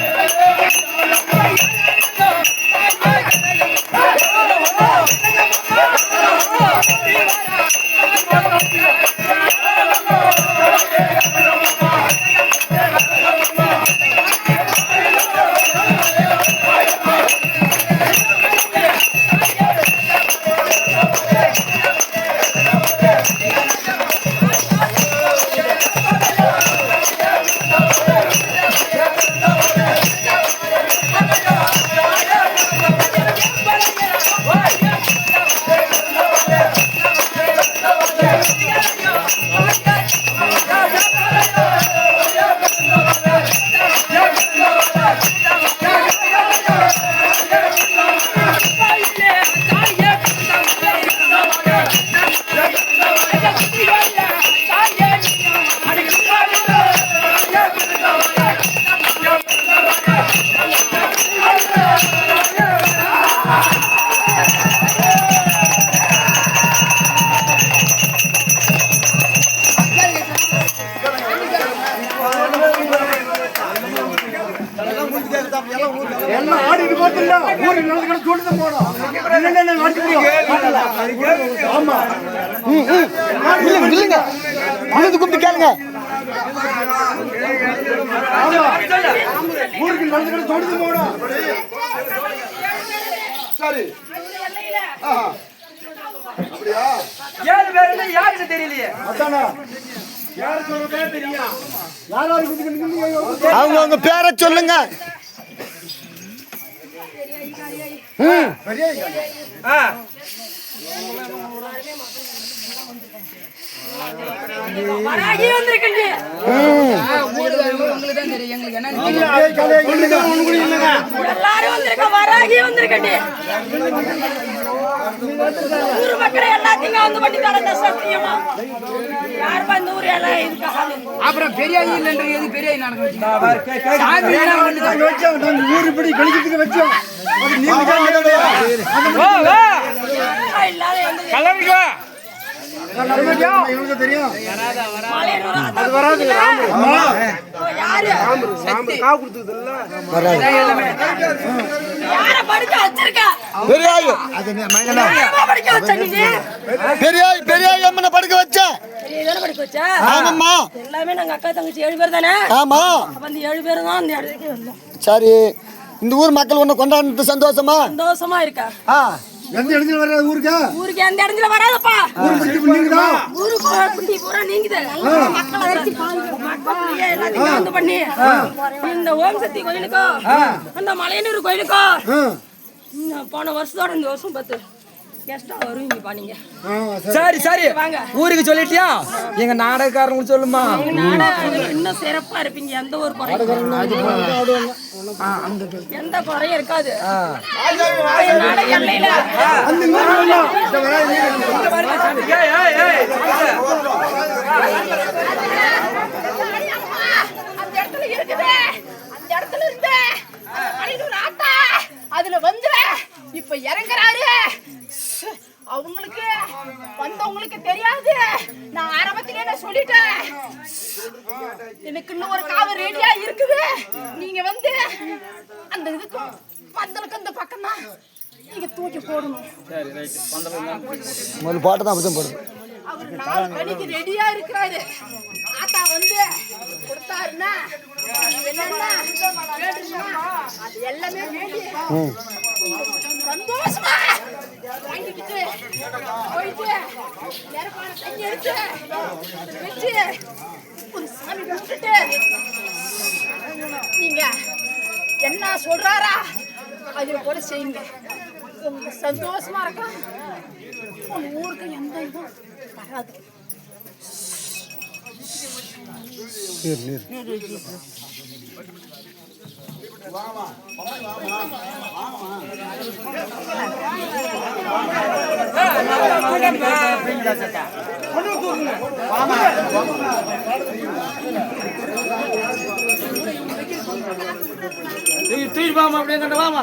எல்லாம் போட்டுல ஊரு நடந்து சொல்லிட்டு போனோம் என்னென்ன நடந்து ஆமா. இல்லைங்க இல்லைங்க. விழுந்து கும்பிட்டு கேளுங்க. ஆமா. ஊருக்கு நடந்து சொல்லிட்டு போனோம் சரி. அப்படியா? ஏழு யாருக்கு தெரியலையே? அதானா? தெரியும்? அவங்க பேரை சொல்லுங்க. ஊர் மக்களை எல்லாத்தையும் வந்து பண்ணி தரங்க சத்தியமா யார் இந்த ஊர் எல்லாம் இருக்கா அப்புறம் பெரிய இல்லைன்றது எது பெரிய ஐயா நடக்க வச்சுக்கோ. நான் வர- கே- கே- சாமி எல்லாம் ஒண்ணு தான். நாங்க வச்சோம் நாங்க ஊர் இப்படி கழிக்கிறதுக்கு வச்சோம் அது நீங்க தான் இல்லையா? வா, வா. இல்லாத எந்த கிளம்பிக்கு வா. எங்களுக்கு தெரியும் அது வராது. ஆமா யாரு யார படிக்க வச்சிருக்க? பெரியாய். யார படிக்க வச்ச நீ? பெரியாய் பெரியாய் அம்மனை படுக்க வச்சேன் நீதானே படிக்க வச்ச? ஆமாம்மா. எல்லாமே நாங்க அக்கா தங்கச்சி ஏழு பேர் தானே? ஆமா. அந்த ஏழு பேர் தான் அந்த இடத்துக்கு வந்தோம். சரி. இந்த ஊர் மக்கள் ஒன்று கொண்டாடுறது சந்தோஷமா? சந்தோஷமா இருக்கா? ஆ. எந்த இடத்துல வர்ற ஊருக்கு? ஊருக்கு எந்த இடத்துல வராதப்பா. ஊர் பிடிச்சி பண்ணிருக்கா ஊருக்கு குட்டி பூரா நீங்குது. மக்களை வச்சு மக்களையே எல்லாத்தையும் வந்து பண்ணி இந்த ஓம் சக்தி கோயிலுக்கும் அந்த மலையனூர் கோயிலுக்கும் இன்னும் போன வருஷத்தோட இந்த வருஷம் பத்து சரி. சரி வாங்க. ஊருக்கு சொல்லிட்டியா? எங்க நாடகக்காரங்களுக்கு சொல்லுமா? இன்னும் சிறப்பா இருப்பீங்க. எந்த ஒரு குறையும் எந்த குறையும் இருக்காது. அந்த இடத்துல இருக்குது. அந்த இடத்துல இருந்து. அதுல வந்து இப்ப இறங்குறாரு. அவங்களுக்கு வந்தவங்களுக்கு தெரியாது. நான் ஆரம்பத்திலே நான் சொல்லிட்டேன்? எனக்கு இன்னும் ஒரு காவு ரெடியா இருக்குது. நீங்க வந்து அந்த இதுக்கும் பந்தலுக்கு அந்த பக்கம் தான் நீங்க தூக்கி போடணும். முதல்ல பாட்டு தான் அப்படி போடுது. அவர் நாலு மணிக்கு ரெடியா இருக்கிறாரு. ஆத்தா வந்து கொடுத்தாருன்னா என்னன்னா அது எல்லாமே வேண்டி சந்தோஷமா? வாங்கிக்கிட்டு போயிட்டு நெருப்பான தண்ணி எடுத்து அதுல வச்சு ஒரு சாமி கும்பிட்டுட்டு நீங்க என்ன சொல்றாரா? அதே போல செய்யுங்க. சந்தோஷமா இருக்கும் உங்க ஊருக்கு எந்த இதுவும் வராது. தூக்கி தூக்கி வாமா அப்படியே கண்ட வாமா.